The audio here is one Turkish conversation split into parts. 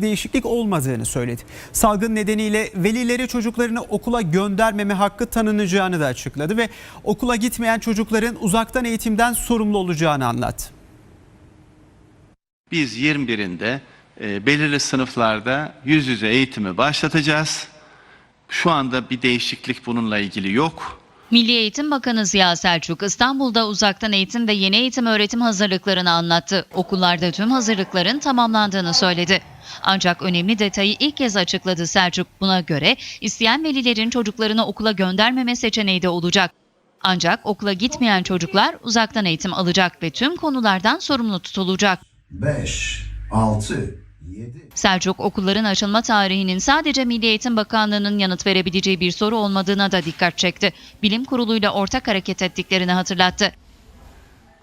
değişiklik olmadığını söyledi. Salgın nedeniyle velilere çocuklarını okula göndermeme hakkı tanınacağını da açıkladı ve okula gitmeyen çocukların uzaktan eğitimden sorumlu olacağını anlattı. Biz 21'inde e, belirli sınıflarda yüz yüze eğitimi başlatacağız. Şu anda bir değişiklik bununla ilgili yok. Milli Eğitim Bakanı Ziya Selçuk İstanbul'da uzaktan eğitim ve yeni eğitim öğretim hazırlıklarını anlattı. Okullarda tüm hazırlıkların tamamlandığını söyledi. Ancak önemli detayı ilk kez açıkladı Selçuk. Buna göre isteyen velilerin çocuklarını okula göndermeme seçeneği de olacak. Ancak okula gitmeyen çocuklar uzaktan eğitim alacak ve tüm konulardan sorumlu tutulacak. 5, 6, 7. Selçuk okulların açılma tarihinin sadece Milli Eğitim Bakanlığı'nın yanıt verebileceği bir soru olmadığına da dikkat çekti. Bilim kuruluyla ortak hareket ettiklerini hatırlattı.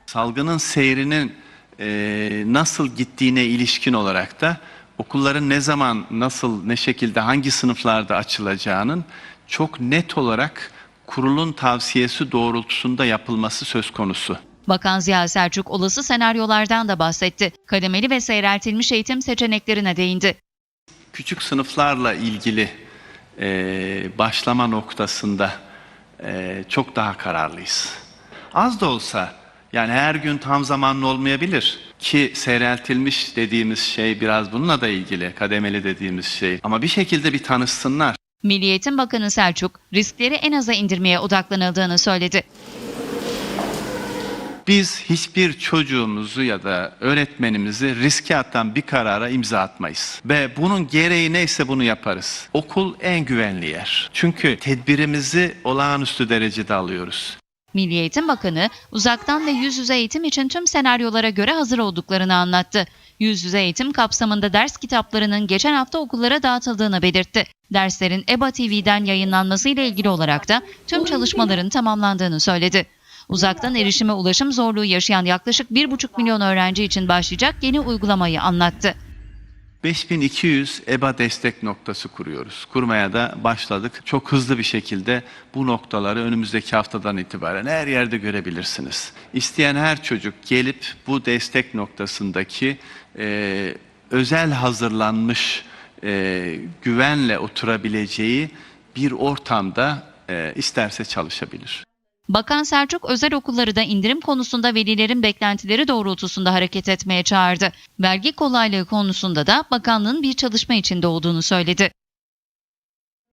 Salgının seyrinin e, nasıl gittiğine ilişkin olarak da okulların ne zaman, nasıl, ne şekilde, hangi sınıflarda açılacağının çok net olarak kurulun tavsiyesi doğrultusunda yapılması söz konusu. Bakan Ziya Selçuk olası senaryolardan da bahsetti. Kademeli ve seyreltilmiş eğitim seçeneklerine değindi. Küçük sınıflarla ilgili e, başlama noktasında e, çok daha kararlıyız. Az da olsa yani her gün tam zamanlı olmayabilir ki seyreltilmiş dediğimiz şey biraz bununla da ilgili kademeli dediğimiz şey ama bir şekilde bir tanışsınlar. Milli Eğitim Bakanı Selçuk riskleri en aza indirmeye odaklanıldığını söyledi. Biz hiçbir çocuğumuzu ya da öğretmenimizi riske atan bir karara imza atmayız. Ve bunun gereği neyse bunu yaparız. Okul en güvenli yer. Çünkü tedbirimizi olağanüstü derecede alıyoruz. Milli Eğitim Bakanı uzaktan ve yüz yüze eğitim için tüm senaryolara göre hazır olduklarını anlattı. Yüz yüze eğitim kapsamında ders kitaplarının geçen hafta okullara dağıtıldığını belirtti. Derslerin EBA TV'den yayınlanması ile ilgili olarak da tüm çalışmaların tamamlandığını söyledi. Uzaktan erişime ulaşım zorluğu yaşayan yaklaşık 1,5 milyon öğrenci için başlayacak yeni uygulamayı anlattı. 5200 EBA destek noktası kuruyoruz. Kurmaya da başladık. Çok hızlı bir şekilde bu noktaları önümüzdeki haftadan itibaren her yerde görebilirsiniz. İsteyen her çocuk gelip bu destek noktasındaki e, özel hazırlanmış e, güvenle oturabileceği bir ortamda e, isterse çalışabilir. Bakan Selçuk özel okulları da indirim konusunda velilerin beklentileri doğrultusunda hareket etmeye çağırdı. Vergi kolaylığı konusunda da bakanlığın bir çalışma içinde olduğunu söyledi.